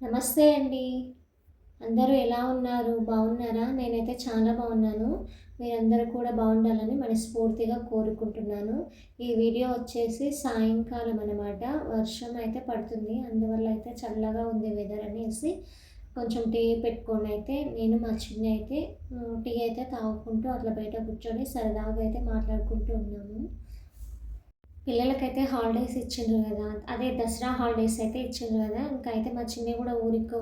నమస్తే అండి. అందరూ ఎలా ఉన్నారు? బాగున్నారా? నేనైతే చాలా బాగున్నాను. మీరందరూ కూడా బాగుండాలని మనస్ఫూర్తిగా కోరుకుంటున్నాను. ఈ వీడియో వచ్చేసి సాయంకాలం అనమాట వర్షం అయితే పడుతుంది. అందువల్ల అయితే చల్లగా ఉంది వెదర్ అనేసి కొంచెం టీ పెట్టుకొని అయితే నేను మా చిన్న అయితే టీ అయితే తాగుకుంటూ అట్లా బయట కూర్చొని సరదాగా అయితే మాట్లాడుకుంటూ ఉన్నాము. పిల్లలకైతే హాలిడేస్ ఇచ్చిండ్రు కదా. అదే దసరా హాలిడేస్ అయితే ఇచ్చిండ్రు కదా. ఇంకా అయితే మా చిన్న కూడా ఊరికి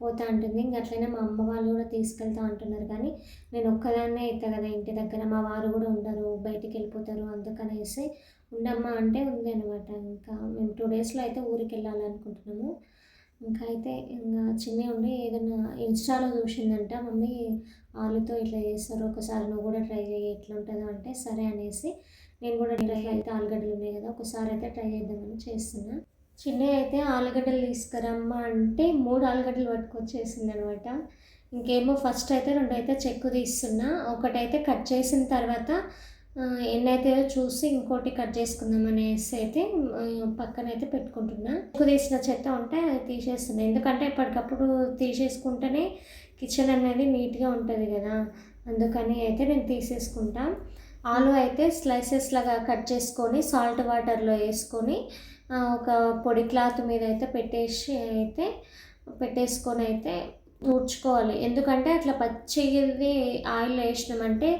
పోతా ఉంటుంది ఇంక అట్లనే మా అమ్మ వాళ్ళు కూడా తీసుకెళ్తా అంటున్నారు. కానీ నేను ఒక్కదాన్నే అవుతా కదా ఇంటి దగ్గర. మా వారు కూడా ఉండరు బయటికి వెళ్ళిపోతారు అందుకనేసి ఉండమ్మా అంటే ఉంది అనమాట ఇంకా మేము టూ డేస్లో అయితే ఊరికి వెళ్ళాలనుకుంటున్నాము. ఇంకా అయితే ఇంకా చిన్న ఉండి ఏదైనా ఇన్స్టాలో చూసిందంట మమ్మీ ఆలుతో ఇట్లా చేస్తారు. ఒకసారి నువ్వు కూడా ట్రై చేయి ఎట్లా ఉంటుందో అంటే సరే అనేసి నేను కూడా ట్రై అయితే ఆలుగడ్డలు ఉన్నాయి కదా ఒకసారి అయితే ట్రై చేద్దామని చేస్తున్నా. చిన్న అయితే ఆలుగడ్డలు తీసుకురమ్మా అంటే మూడు ఆలుగడ్డలు పట్టుకొచ్చేసింది అనమాట ఇంకేమో ఫస్ట్ అయితే రెండు అయితే చెక్కు తీస్తున్నా. ఒకటైతే కట్ చేసిన తర్వాత ఎన్ని చూసి ఇంకోటి కట్ చేసుకుందాం అనేసి అయితే పక్కన అయితే పెట్టుకుంటున్నా. చెక్కు తీసిన చెత్త ఉంటే అది తీసేస్తున్నా. ఎందుకంటే ఎప్పటికప్పుడు తీసేసుకుంటేనే కిచెన్ అనేది నీట్గా ఉంటుంది కదా అందుకని అయితే నేను తీసేసుకుంటాను ఆలు అయితే స్లైసెస్ లాగా కట్ చేసుకొని సాల్ట్ వాటర్లో వేసుకొని ఒక పొడి క్లాత్ మీద అయితే పెట్టేసి అయితే పెట్టేసుకొని అయితే ఊడ్చుకోవాలి. ఎందుకంటే అట్లా పచ్చిది ఆయిల్ వేసినామంటే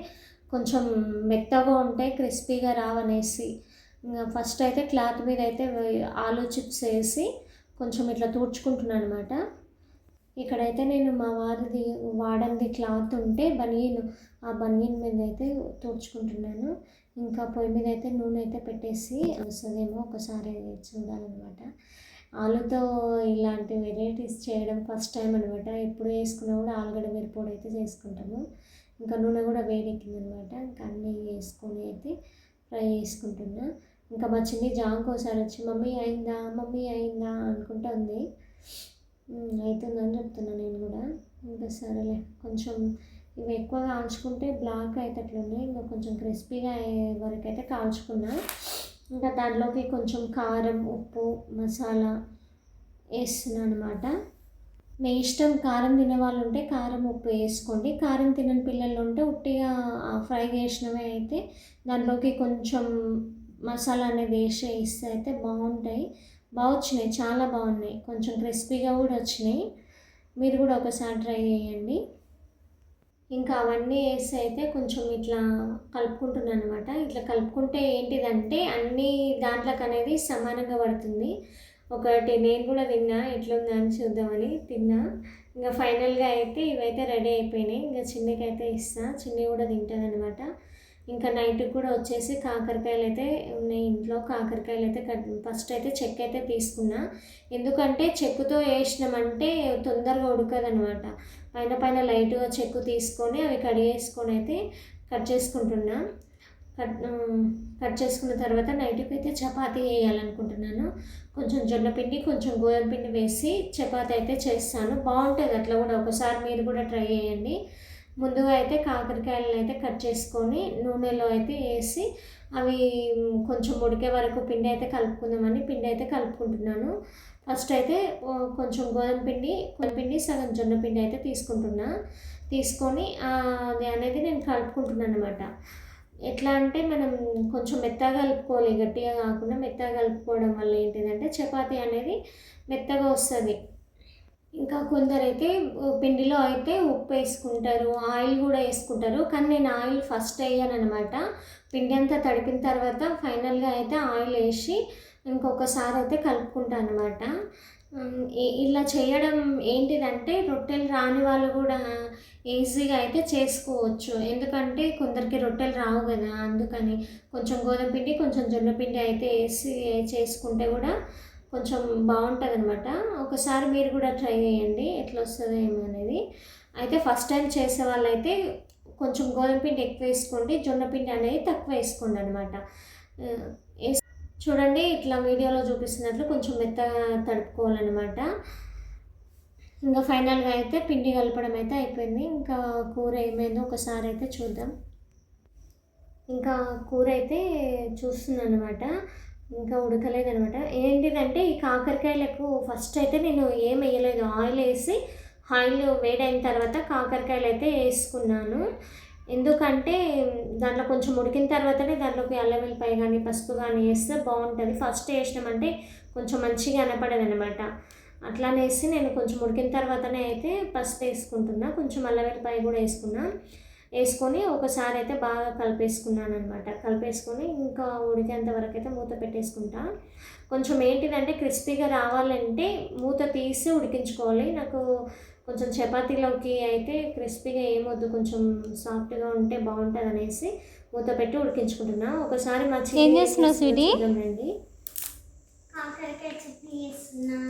కొంచెం మెత్తగా ఉంటే క్రిస్పీగా రావనేసి ఇంకా ఫస్ట్ అయితే క్లాత్ మీద అయితే ఆలు చిప్స్ వేసి కొంచెం ఇట్లా తూడ్చుకుంటున్నాను అనమాట ఇక్కడైతే నేను మా వారిది వాడంది క్లాత్ ఉంటే బనియన్ ఆ బనియన్ మీద అయితే తుడుచుకుంటున్నాను. ఇంకా పొయ్యి మీద అయితే నూనె అయితే పెట్టేసి వస్తుందేమో ఒకసారి చూడాలన్నమాట. ఆలుతో ఇలాంటి వెరైటీస్ చేయడం ఫస్ట్ టైం అనమాట ఎప్పుడు వేసుకున్నా కూడా ఆలుగడ్డ మిరపొడి అయితే చేసుకుంటాము. ఇంకా నూనె కూడా వేడెక్కిందనమాట ఇంకా అన్నీ వేసుకొని అయితే ఫ్రై చేసుకుంటున్నా. ఇంకా మా చిన్ని జాంకోసారి వచ్చి మమ్మీ అయిందా? మమ్మీ అయిందా? అనుకుంటుంది అవుతుందని చెప్తున్నా నేను కూడా. ఇంకా సరేలే కొంచెం ఇవి ఎక్కువ కాల్చుకుంటే బ్లాక్ అయ్యేటట్లున్నాయి ఇంకా కొంచెం క్రిస్పీగా అయ్యే వరకు అయితే కాల్చుకున్నా. ఇంకా దాంట్లోకి కొంచెం కారం ఉప్పు మసాలా వేస్తున్నాను అనమాట మీ ఇష్టం కారం తినే వాళ్ళు ఉంటే కారం ఉప్పు వేసుకోండి. కారం తినని పిల్లలు ఉంటే ఉట్టిగా ఫ్రై చేసినవి అయితే దాంట్లోకి కొంచెం మసాలా అనేది వేసి వేస్తే అయితే బాగుంటాయి. బాగా వచ్చినాయి చాలా బాగున్నాయి. కొంచెం క్రిస్పీగా కూడా వచ్చినాయి. మీరు కూడా ఒకసారి ట్రై చేయండి. ఇంకా అవన్నీ వేసి అయితే కొంచెం ఇట్లా కలుపుకుంటున్నాను అనమాట ఇట్లా కలుపుకుంటే ఏంటిదంటే అన్ని దాంట్లోకి అనేది సమానంగా పడుతుంది. ఒకటి నేను కూడా తిన్నా ఎట్లుందా అని చూద్దామని తిన్నా. ఇంకా ఫైనల్గా అయితే ఇవైతే రెడీ అయిపోయినాయి. ఇంకా చిన్నకైతే ఇస్తా. చిన్ని కూడా తింటుంది అనమాట ఇంకా నైట్కి కూడా వచ్చేసి కాకరకాయలు అయితే ఉన్నాయి. ఇంట్లో కాకరకాయలు అయితే కట్ ఫస్ట్ అయితే చెక్ అయితే తీసుకున్నా. ఎందుకంటే చెక్కుతో వేసినామంటే తొందరగా ఉడకదనమాట పైన పైన లైట్గా చెక్కు తీసుకొని అవి కడిగేసుకొని అయితే కట్ చేసుకుంటున్నా. కట్ కట్ చేసుకున్న తర్వాత నైట్కి అయితే చపాతీ వేయాలనుకుంటున్నాను. కొంచెం జొన్న పిండి కొంచెం గోధుమ పిండి వేసి చపాతీ అయితే చేస్తాను. బాగుంటుంది అట్లా కూడా. ఒకసారి మీరు కూడా ట్రై చేయండి. ముందుగా అయితే కాకరకాయలను అయితే కట్ చేసుకొని నూనెలో అయితే వేసి అవి కొంచెం ఉడికే వరకు పిండి అయితే కలుపుకుందామని పిండి అయితే కలుపుకుంటున్నాను. ఫస్ట్ అయితే కొంచెం గోధుమ పిండి పిండి సగం జొన్న పిండి అయితే తీసుకుంటున్నా. తీసుకొని అది అనేది నేను కలుపుకుంటున్నాను అనమాట ఎట్లా అంటే మనం కొంచెం మెత్తగా కలుపుకోవాలి గట్టిగా కాకుండా మెత్తగా కలుపుకోవడం వల్ల ఏంటిదంటే చపాతీ అనేది మెత్తగా వస్తుంది. ఇంకా కొందరైతే పిండిలో అయితే ఉప్పు వేసుకుంటారు ఆయిల్ కూడా వేసుకుంటారు. కానీ నేను ఆయిల్ ఫస్ట్ వేయను అనమాట పిండి అంతా తడిపిన తర్వాత ఫైనల్గా అయితే ఆయిల్ వేసి ఇంకొకసారి అయితే కలుపుకుంటాను అనమాట ఇలా చేయడం ఏంటిదంటే రొట్టెలు రాని వాళ్ళు కూడా ఈజీగా అయితే చేసుకోవచ్చు. ఎందుకంటే కొందరికి రొట్టెలు రావు కదా అందుకని కొంచెం గోధుమ పిండి కొంచెం జొన్న పిండి అయితే వేసి చేసుకుంటే కూడా కొంచెం బాగుంటుంది అనమాట ఒకసారి మీరు కూడా ట్రై చేయండి ఎట్లా వస్తుందో ఏమో అనేది. అయితే ఫస్ట్ టైం చేసే వాళ్ళైతే కొంచెం గోధుమ పిండి ఎక్కువ వేసుకోండి జొన్న పిండి అనేది తక్కువ వేసుకోండి అనమాట చూడండి ఇట్లా వీడియోలో చూపిస్తున్నట్లు కొంచెం మెత్తగా తడుపుకోవాలన్నమాట. ఇంకా ఫైనల్గా అయితే పిండి కలపడం అయితే అయిపోయింది. ఇంకా కూర ఏమైందో ఒకసారి అయితే చూద్దాం. ఇంకా కూర అయితే చూస్తున్నాను అనమాట ఇంకా ఉడకలేదనమాట. ఏంటిదంటే ఈ కాకరకాయలకు ఫస్ట్ అయితే నేను ఏం వేయలేదు. ఆయిల్ వేసి ఆయిల్ వేడైన తర్వాత కాకరకాయలు అయితే వేసుకున్నాను. ఎందుకంటే దాంట్లో కొంచెం ఉడికిన తర్వాతనే దాంట్లోకి అల్లం వెల్లిపాయ కానీ పసుపు కానీ వేస్తే బాగుంటుంది. ఫస్ట్ వేసినామంటే కొంచెం మంచిగా కనపడదు అనమాట అట్లానే వేసి నేను కొంచెం ఉడికిన తర్వాతనే అయితే పసుపు వేసుకుంటున్నా. కొంచెం అల్లం వెల్లిపాయ కూడా వేసుకున్నా. వేసుకొని ఒకసారి అయితే బాగా కలిపేసుకున్నాను అనమాట కలిపేసుకొని ఇంకా ఉడికేంత వరకు అయితే మూత పెట్టేసుకుంటా. కొంచెం ఏంటిదంటే క్రిస్పీగా రావాలంటే మూత తీసి ఉడికించుకోవాలి. నాకు కొంచెం చపాతీలోకి అయితే క్రిస్పీగా ఏమొద్దు కొంచెం సాఫ్ట్గా ఉంటే బాగుంటుంది అనేసి మూత పెట్టి ఉడికించుకుంటున్నా. ఒకసారి మా ఏం చేస్తున్నావు, స్వీటీ? రండి కాకరకాయ చట్నీ చేస్తున్నా.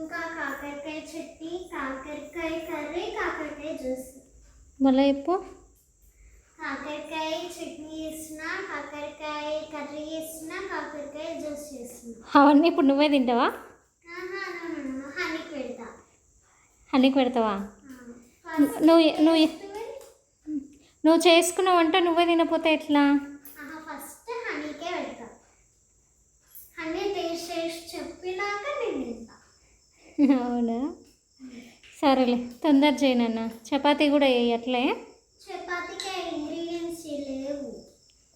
ఇంకా కాకరకాయ చట్నీ కాకరకాయ కర్రీ కాకరకాయ జ్యూస్. మళ్ళీ చెప్పు. కాకరకాయ చట్నీ చేస్తున్నా కాకరకాయ కర్రీ చేస్తున్నా కాకరకాయ జ్యూస్ చేస్తున్నా. అవన్నీ ఇప్పుడు నువ్వే తింటావా? హనీకి పెడతా. హనీకి పెడతావా? నువ్వు నువ్వు నువ్వు చేసుకున్న వంట నువ్వే తినపోతే ఎట్లా? ఫస్ట్ హనీకే పెడతా. హనీ టేస్ట్ చేసి చెప్పినాక నేను తింటా. అవునా? సరేలే తొందర చేయనన్న చపాతీ కూడా వేయి అట్లే. చపాతీకి ఇంగ్రీడియంట్స్ లేవు.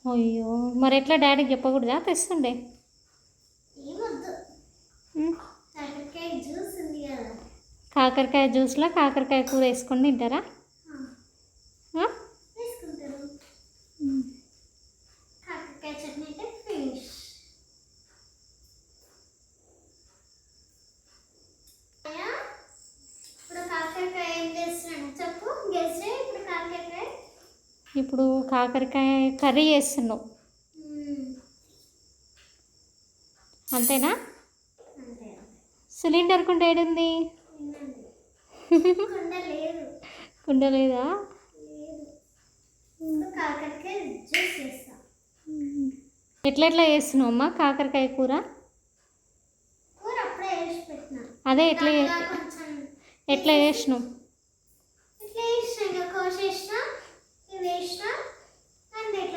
అయ్యో మరి ఎట్లా డాడీకి చెప్పకూడదా? తెస్తుండే. కాకరకాయ జ్యూస్లో కాకరకాయ కూర వేసుకొని తింటారా ఆ? తీసుకుంటారు ఉమ్. కాకరకాయ చట్నీ అయితే ఫినిష్ ఇప్పుడు కాకరకాయ ఏం చేస్తున్నాను చెప్పు గెస్ ఇప్పుడు కాకరకాయ ఇప్పుడు కాకరకాయ కర్రీ చేస్తున్నావు. అంతేనా? సిలిండర్ కుండ ఏడుంది? కుండ లేదా? ఎట్లా ఎట్లా చేస్తున్నావు అమ్మ కాకరకాయ కూర? అదే ఎట్లా చే- దాంట్లో ఎట్లా చేసినావు వేసిన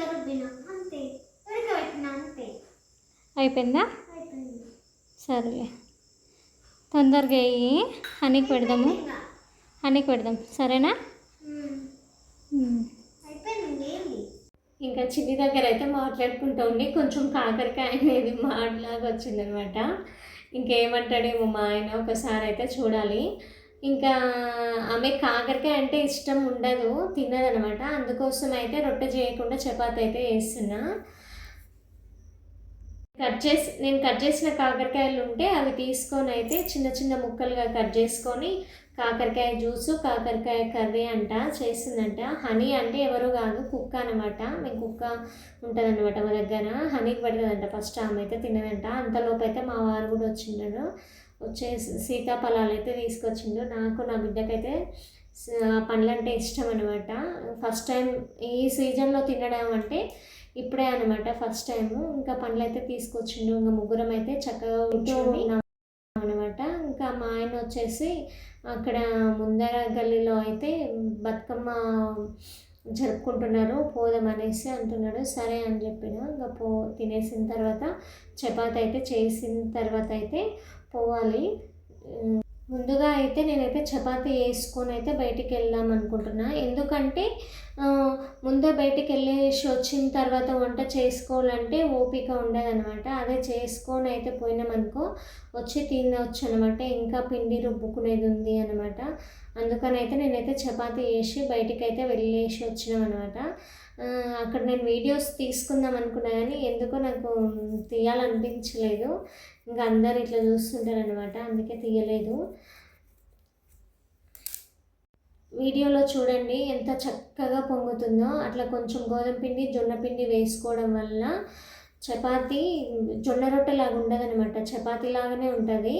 రుబ్బిన అంతే. ఉడకబెట్టిన అంతే. అయిపోయిందా? అయిపోయింది. సరేలే. తొందరగా వేయి. హనీకి పెడదాము. హనీకి పెడదాం. సరేనా? ఇంకా చిన్ని దగ్గర అయితే మాట్లాడుకుంటూ ఉండి కొంచెం కాకరకాయ అనేది మాటలాగా వచ్చిందనమాట. ఇంకేమంటాడేమో మా ఆయన ఒకసారి అయితే చూడాలి. ఇంకా ఆమె కాకరకాయ అంటే ఇష్టం ఉండదు తినదనమాట. అందుకోసం అయితే రొట్టె చేయకుండా చపాతి అయితే వేస్తున్నా కట్ చేసి నేను కట్ చేసిన కాకరకాయలు ఉంటే అవి తీసుకొని అయితే చిన్న చిన్న ముక్కలుగా కట్ చేసుకొని కాకరకాయ జ్యూసు కాకరకాయ కర్రీ అంట చేస్తుందంట. హనీ అంటే ఎవరు కాదు కుక్క అనమాట. మేము కుక్క ఉంటుందన్నమాట మా దగ్గర. హనీకి పెడతదంట ఫస్ట్ ఆమె అయితే తినదంట. అంతలోపు అయితే మా వారు కూడా వచ్చిండడు వచ్చేసి సీతాఫలాలు అయితే తీసుకొచ్చిండు. నాకు నా బిడ్డకైతే పండ్లంటే ఇష్టం అనమాట ఫస్ట్ టైం ఈ సీజన్లో తినడం అంటే ఇప్పుడే అనమాట ఫస్ట్ టైం ఇంకా పండ్లు అయితే తీసుకొచ్చిండు. ఇంకా ముగ్గురం అయితే చక్కగా కూర్చొని అనమాట ఇంకా మా ఆయన వచ్చేసి అక్కడ ముందర గల్లీలో అయితే బతుకమ్మ జరుపుకుంటున్నారు. పోదాం అనేసి అంటున్నాడు. సరే అని చెప్పిన. ఇంకా పో తినేసిన తర్వాత చపాతి అయితే చేసిన తర్వాత అయితే పోవాలి. ముందుగా అయితే నేనైతే చపాతి వేసుకొని అయితే బయటికి వెళ్దాం అనుకుంటున్నా. ఎందుకంటే ముందే బయటికి వెళ్ళేసి వచ్చిన తర్వాత వంట చేసుకోవాలంటే ఓపిక ఉండదనమాట అదే చేసుకొని అయితే పోయినామనుకో వచ్చి తినవచ్చు అనమాట ఇంకా పిండి రుబ్బుకునేది ఉంది అనమాట అందుకని అయితే నేనైతే చపాతి వేసి బయటికి అయితే వెళ్ళేసి వచ్చినాం అనమాట అక్కడ నేను వీడియోస్ తీసుకుందాం అనుకున్నా కానీ ఎందుకో నాకు తీయాలనిపించలేదు. ఇంకా అందరు ఇట్లా చూస్తుంటారు అనమాట అందుకే తీయలేదు. వీడియోలో చూడండి ఎంత చక్కగా పొంగుతుందో. అట్లా కొంచెం గోధుమ పిండి జొన్న పిండి వేసుకోవడం వల్ల చపాతీ జొన్న రొట్టెలాగా ఉండదు అనమాట చపాతీ లాగానే ఉంటుంది.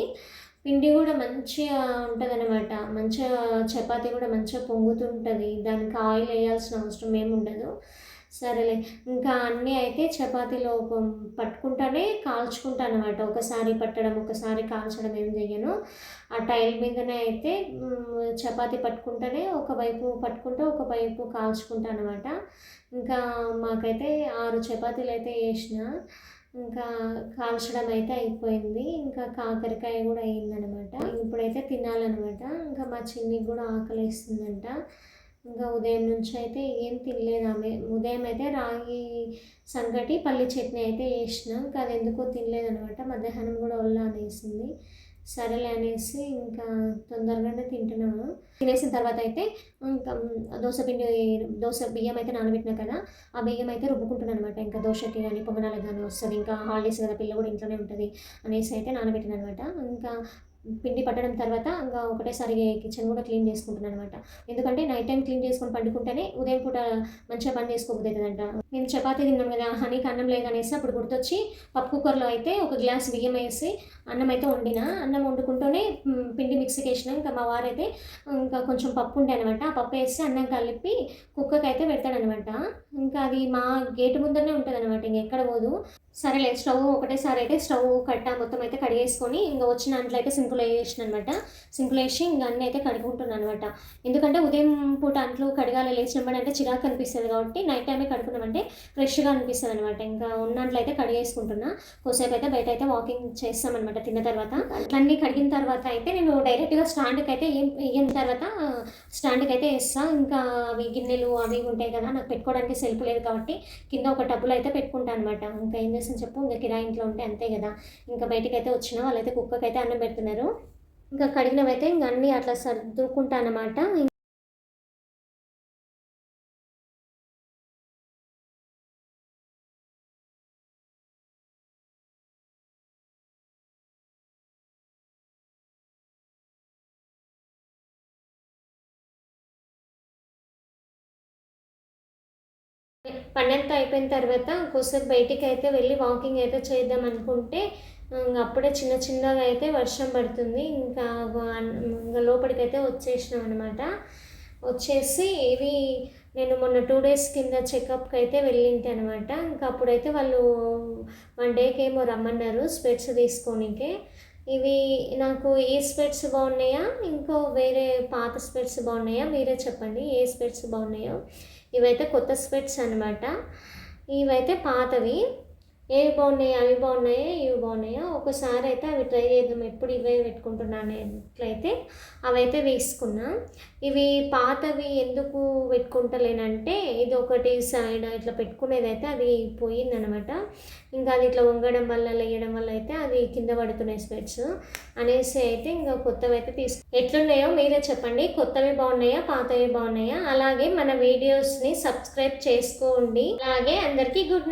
పిండి కూడా మంచిగా ఉంటుంది అనమాట మంచిగా చపాతీ కూడా మంచిగా పొంగుతుంటుంది. దానికి ఆయిల్ వేయాల్సిన అవసరం ఏమి ఉండదు. సరేలే. ఇంకా అన్నీ అయితే చపాతీలో పట్టుకుంటానే కాల్చుకుంటాను అనమాట ఒకసారి పట్టడం ఒకసారి కాల్చడం ఏం చెయ్యను. ఆ టైల్ మీదనే అయితే చపాతీ పట్టుకుంటానే ఒకవైపు పట్టుకుంటూ ఒకవైపు కాల్చుకుంటాను అనమాట ఇంకా మాకైతే ఆరు చపాతీలు అయితే వేసిన. ఇంకా కాల్చడం అయితే అయిపోయింది. ఇంకా కాకరకాయ కూడా అయిందనమాట. ఇప్పుడైతే తినాలన్నమాట ఇంకా మా చిన్నికి కూడా ఆకలిస్తుందంట. ఇంకా ఉదయం నుంచి అయితే ఏం తినలేదు ఆమె. ఉదయం అయితే రాగి సంగటి పల్లి చట్నీ అయితే వేసినాం ఇంకా అది ఎందుకో తినలేదు అనమాట మధ్యాహ్నం కూడా ఒళ్ళ అనేసింది. సరేలే అనేసి ఇంకా తొందరగానే తింటున్నాము. తినేసిన తర్వాత అయితే ఇంకా దోశ పిండి దోశ బియ్యం అయితే నానబెట్టినా కదా ఆ బియ్యం అయితే రుబ్బుకుంటున్నాను అనమాట ఇంకా దోశకి కానీ పొంగనాలకు కానీ వస్తుంది. ఇంకా హాలిడేస్ కదా పిల్ల కూడా ఇంట్లోనే ఉంటుంది అనేసి అయితే నానబెట్టిన అనమాట ఇంకా పిండి పట్టడం తర్వాత ఇంకా ఒకటేసారి కిచెన్ కూడా క్లీన్ చేసుకుంటున్నాను అనమాట ఎందుకంటే నైట్ టైం క్లీన్ చేసుకొని పండుకుంటేనే ఉదయం పూట మంచిగా పని చేసుకోబోతుందంట నేను చపాతీ తిన్నాం కదా హనీకి అన్నం లేదనేసి అప్పుడు గుర్తొచ్చి పప్పు కుక్కర్లో అయితే ఒక గ్లాస్ బియ్యం వేసి అన్నం అయితే వండిన. అన్నం వండుకుంటూనే పిండి మిక్సీకి వేసిన ఇంకా మా వారైతే ఇంకా కొంచెం పప్పు ఉండే అనమాట ఆ పప్పు వేసి అన్నం కలిపి కుక్కకి అయితే పెడతాడనమాట ఇంకా అది మా గేటు ముందరనే ఉంటుంది అనమాట ఇంకెక్కడ పోదు. సరేలే స్టవ్ ఒకటేసారి అయితే స్టవ్ కట్ట మొత్తం అయితే కడిగేసుకొని ఇంకా వచ్చిన అంట్లో అయితే సింకులో వేసిన అనమాట సింకులో వేసి ఇంకా అన్నీ అయితే కడుగుంటున్నాను అనమాట ఎందుకంటే ఉదయం పూట అంట్లు కడగాలి లేచినప్పుడు అంటే చిరాకు అనిపిస్తుంది కాబట్టి నైట్ టైమే కడుకున్నామంటే ఫ్రెష్గా అనిపిస్తుంది అనమాట ఇంకా ఉన్నట్లు అయితే కడిగేసుకుంటున్నా. కొద్దిసేపు అయితే బయట అయితే వాకింగ్ చేస్తామన్నమాట తిన్న తర్వాత. అన్నీ కడిగిన తర్వాత అయితే నేను డైరెక్ట్గా స్టాండ్కి అయితే ఏం వేయిన. తర్వాత స్టాండ్కి అయితే వేస్తాను ఇంకా అవి గిన్నెలు అవి ఉంటాయి కదా నాకు పెట్టుకోవడానికి సెల్ఫ్ లేదు కాబట్టి కింద ఒక టబ్బులు అయితే పెట్టుకుంటాను అనమాట ఇంకా ఏం చేస్తాను చెప్పు? ఇంకా కిరాయి ఇంట్లో ఉంటే అంతే కదా. ఇంకా బయటికి అయితే వచ్చిన వాళ్ళైతే కుక్కకి అయితే అన్నం పెడుతున్నారు. ఇంకా కడిగినవైతే ఇంకా అన్నీ అట్లా సర్దుకుంటానమాట అనమాట అయిపోయిన తర్వాత కొద్దిసేపు బయటికి అయితే వెళ్ళి వాకింగ్ అయితే చేద్దాం అనుకుంటే అప్పుడే చిన్న చిన్నగా అయితే వర్షం పడుతుంది. ఇంకా ఇంకా లోపలికైతే వచ్చేసినాం అనమాట వచ్చేసి ఇవి నేను మొన్న టూ డేస్ కింద చెకప్కి అయితే వెళ్ళింటి అనమాట ఇంకా అప్పుడైతే వాళ్ళు వన్ డేకి ఏమో రమ్మన్నారు స్పెట్స్ తీసుకోనికే. ఇవి నాకు ఏ స్పెట్స్ బాగున్నాయా? ఇంకో వేరే పాత స్పెట్స్ బాగున్నాయా? మీరే చెప్పండి ఏ స్పెట్స్ బాగున్నాయో? ఇవైతే కొత్త స్పెట్స్ అనమాట ఇవైతే పాతవి. ఏవి బాగున్నాయి అవి బాగున్నాయా ఇవి బాగున్నాయా ఒకసారి అయితే అవి ట్రై చేద్దాం ఎప్పుడు ఇవే పెట్టుకుంటున్నాను ఎట్లయితే అవైతే వేసుకున్నా. ఇవి పాతవి ఎందుకు పెట్టుకుంటలేనంటే ఇది ఒకటి సైడ్ ఇట్లా పెట్టుకునేది అయితే అది పోయిందనమాట. ఇంకా అది ఇట్లా వంగడం వల్ల లేయడం వల్ల అయితే అది కింద పడుతున్నాయి స్వెట్స్ అనేసి అయితే ఇంకా కొత్తవి అయితే తీసుకు ఎట్లున్నాయో మీరే చెప్పండి. కొత్తవి బాగున్నాయా పాతవి బాగున్నాయా? అలాగే మన వీడియోస్ని సబ్స్క్రైబ్ చేసుకోండి. అలాగే అందరికీ గుడ్ నైట్.